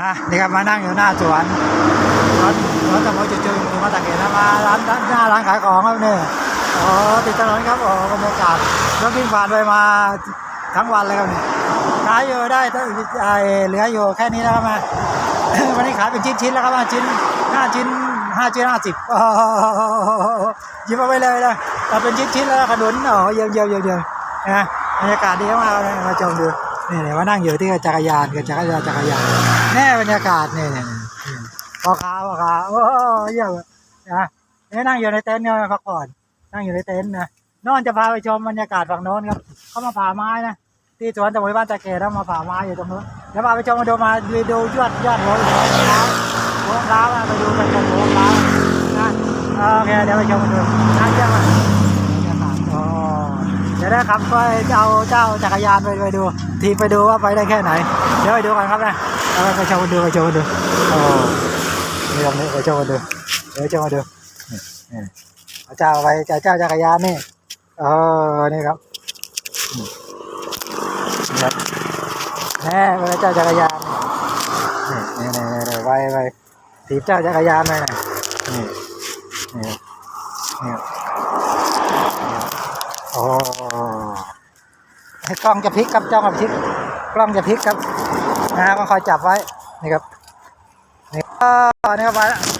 อะนี่ครับมานั่งอยู่หน้าสวนรถรถตะโมจุๆอยู่มาตะเกียบมาร้านหน้าร้านขายของครับเนี่ยโอ้ติดถนนครับโอ้บรรยากาศรถวิ่งผ่านไปมาทั้งวันเลยครับเนี่ยขายอยู่ได้ตั้งไอ้เหลืออยู่แค่นี้แล้วครับมาวันนี้ขายเป็นชิ้นๆแล้วครับมาชิ้นห้าชิ้นห้าชิ้นห้าสิบอ้โหยิบเอาไปเลยนะแต่เป็นชิ้นๆแล้วขนุนโอ้เยี่ยมเยี่ยมเยี่ยมเยี่ยมนะบรรยากาศดีมากเลยมาชมดูนี่เนี่ยมานั่งอยู่ที่จักรยานกับจักรยานจักรยาน แน่บรรยากาศเนี่ยเนี่พ่อค้าพ่อค้าโอ้เยี่ยมนะนี่นั่งอยู่ในเต็นท์เนี่ยพักผ่อนนั่งอยู่ในเต็นท์นะนอนจะพาไปชมบรรยากาศฝั่งโน้นครับเขามาผ่าไม้นะที่สวนตะมวยบ้านตะเกดแล้วมาผ่าไม้อยู่ตรงนู้นเดี๋ยวพาไปชมมาดูมาดูยอดยอดหัวหัวร้าวหัวร้าวอะไปดูกันชมหัวร้าวนะโอเคเดี๋ยวไปชมกันดูนั่งเยี่ยมอะเดี๋ยวได้ครับก็จะเอาเจ้าจักรยานไปไปดู ทีไปดูว่าไปได้แค่ไหน เดี๋ยวไปดูกันครับนะ เอาไปชมกันดูไปชมกันดูโอ้นี่ตรงนี้ไปชมกันดูเดี๋ยวชมกันดูเอาเจ้าไปเจ้าเจ้าจักรยานนี่ เออ นี่ครับนี่นี่ครับแน่ไปเจ้าจักรยานนี่นี่นี่นี่ไปไปทีมเจ้าจักรยานไปนะนี่นี่นี่โอ้ให้กล้องจะพลิกครับจ้องกับพลิก กล้องจะพลิกครับ นะฮะก็คอยจับไว้นี่ครับนี่ก็นี่ครับไปแล้ว